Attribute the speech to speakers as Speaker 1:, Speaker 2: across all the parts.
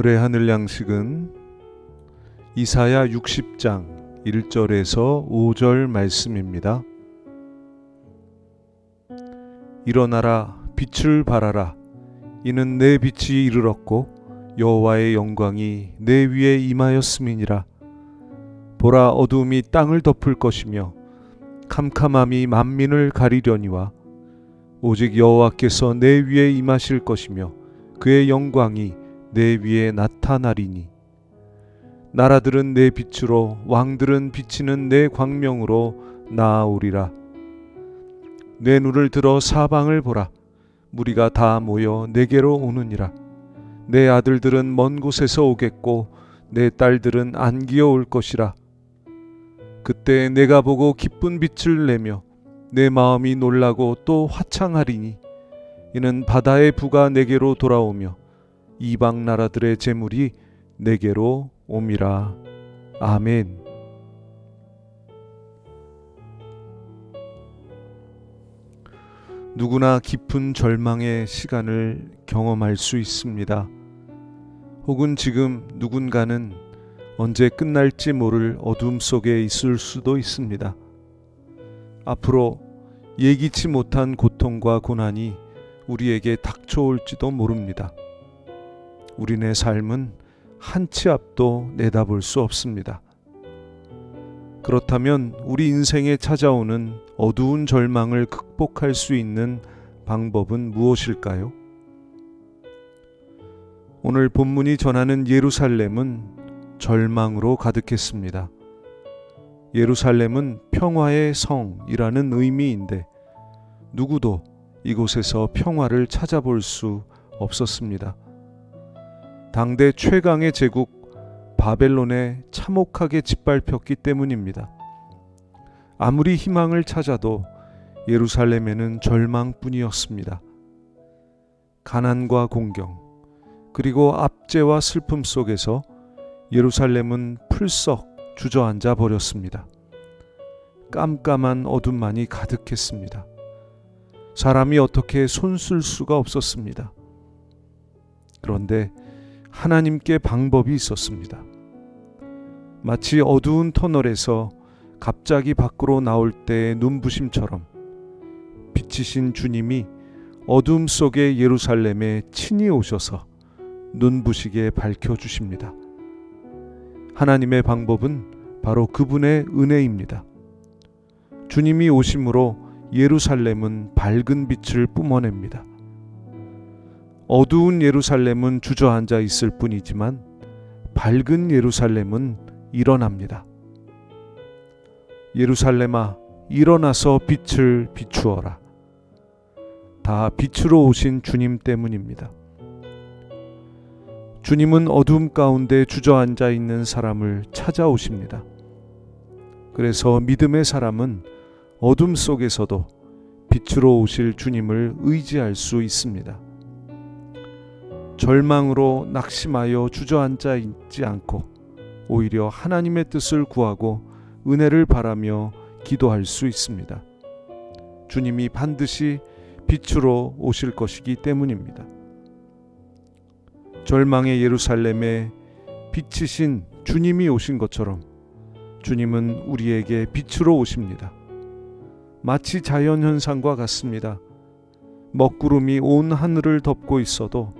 Speaker 1: 오늘의 하늘 양식은 이사야 60장 1절에서 5절 말씀입니다. 일어나라 빛을 발하라 이는 내 빛이 이르렀고 여호와의 영광이 내 위에 임하였음이니라 보라 어두움이 땅을 덮을 것이며 캄캄함이 만민을 가리려니와 오직 여호와께서 내 위에 임하실 것이며 그의 영광이 내 위에 나타나리니. 나라들은 내 빛으로 왕들은 비치는 내 광명으로 나아오리라. 내 눈을 들어 사방을 보라. 무리가 다 모여 내게로 오느니라. 내 아들들은 먼 곳에서 오겠고 내 딸들은 안기어 올 것이라. 그때 내가 보고 기쁜 빛을 내며 내 마음이 놀라고 또 화창하리니 이는 바다의 부가 내게로 돌아오며 이방 나라들의 재물이 내게로 옴이라. 아멘. 누구나 깊은 절망의 시간을 경험할 수 있습니다. 혹은 지금 누군가는 언제 끝날지 모를 어둠 속에 있을 수도 있습니다. 앞으로 예기치 못한 고통과 고난이 우리에게 닥쳐올지도 모릅니다. 우리네 삶은 한 치 앞도 내다볼 수 없습니다. 그렇다면 우리 인생에 찾아오는 어두운 절망을 극복할 수 있는 방법은 무엇일까요? 오늘 본문이 전하는 예루살렘은 절망으로 가득했습니다. 예루살렘은 평화의 성이라는 의미인데 누구도 이곳에서 평화를 찾아볼 수 없었습니다. 당대 최강의 제국 바벨론에 참혹하게 짓밟혔기 때문입니다. 아무리 희망을 찾아도 예루살렘에는 절망뿐이었습니다. 가난과 공경, 그리고 압제와 슬픔 속에서 예루살렘은 풀썩 주저앉아 버렸습니다. 깜깜한 어둠만이 가득했습니다. 사람이 어떻게 손 쓸 수가 없었습니다. 그런데 하나님께 방법이 있었습니다. 마치 어두운 터널에서 갑자기 밖으로 나올 때의 눈부심처럼 빛이신 주님이 어둠 속의 예루살렘에 친히 오셔서 눈부시게 밝혀 주십니다. 하나님의 방법은 바로 그분의 은혜입니다. 주님이 오심으로 예루살렘은 밝은 빛을 뿜어냅니다. 어두운 예루살렘은 주저앉아 있을 뿐이지만 밝은 예루살렘은 일어납니다. 예루살렘아 일어나서 빛을 비추어라. 다 빛으로 오신 주님 때문입니다. 주님은 어둠 가운데 주저앉아 있는 사람을 찾아오십니다. 그래서 믿음의 사람은 어둠 속에서도 빛으로 오실 주님을 의지할 수 있습니다. 절망으로 낙심하여 주저앉아 있지 않고 오히려 하나님의 뜻을 구하고 은혜를 바라며 기도할 수 있습니다. 주님이 반드시 빛으로 오실 것이기 때문입니다. 절망의 예루살렘에 빛이신 주님이 오신 것처럼 주님은 우리에게 빛으로 오십니다. 마치 자연 현상과 같습니다. 먹구름이 온 하늘을 덮고 있어도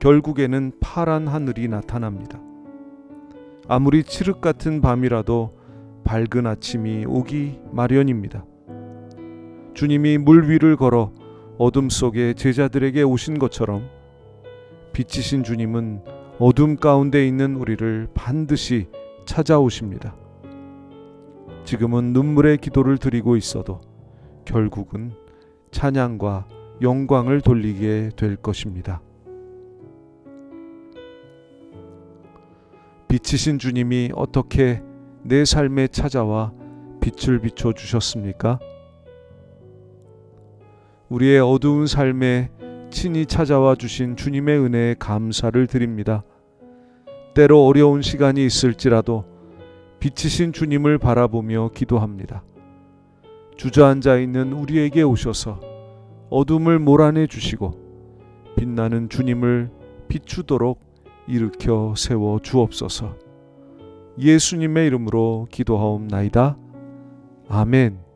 Speaker 1: 결국에는 파란 하늘이 나타납니다. 아무리 칠흑 같은 밤이라도 밝은 아침이 오기 마련입니다. 주님이 물 위를 걸어 어둠 속에 제자들에게 오신 것처럼 빛이신 주님은 어둠 가운데 있는 우리를 반드시 찾아오십니다. 지금은 눈물의 기도를 드리고 있어도 결국은 찬양과 영광을 돌리게 될 것입니다. 빛이신 주님이 어떻게 내 삶에 찾아와 빛을 비춰 주셨습니까? 우리의 어두운 삶에 친히 찾아와 주신 주님의 은혜에 감사를 드립니다. 때로 어려운 시간이 있을지라도 빛이신 주님을 바라보며 기도합니다. 주저앉아 있는 우리에게 오셔서 어둠을 몰아내 주시고 빛나는 주님을 비추도록 일으켜 세워 주옵소서. 예수님의 이름으로 기도하옵나이다. 아멘.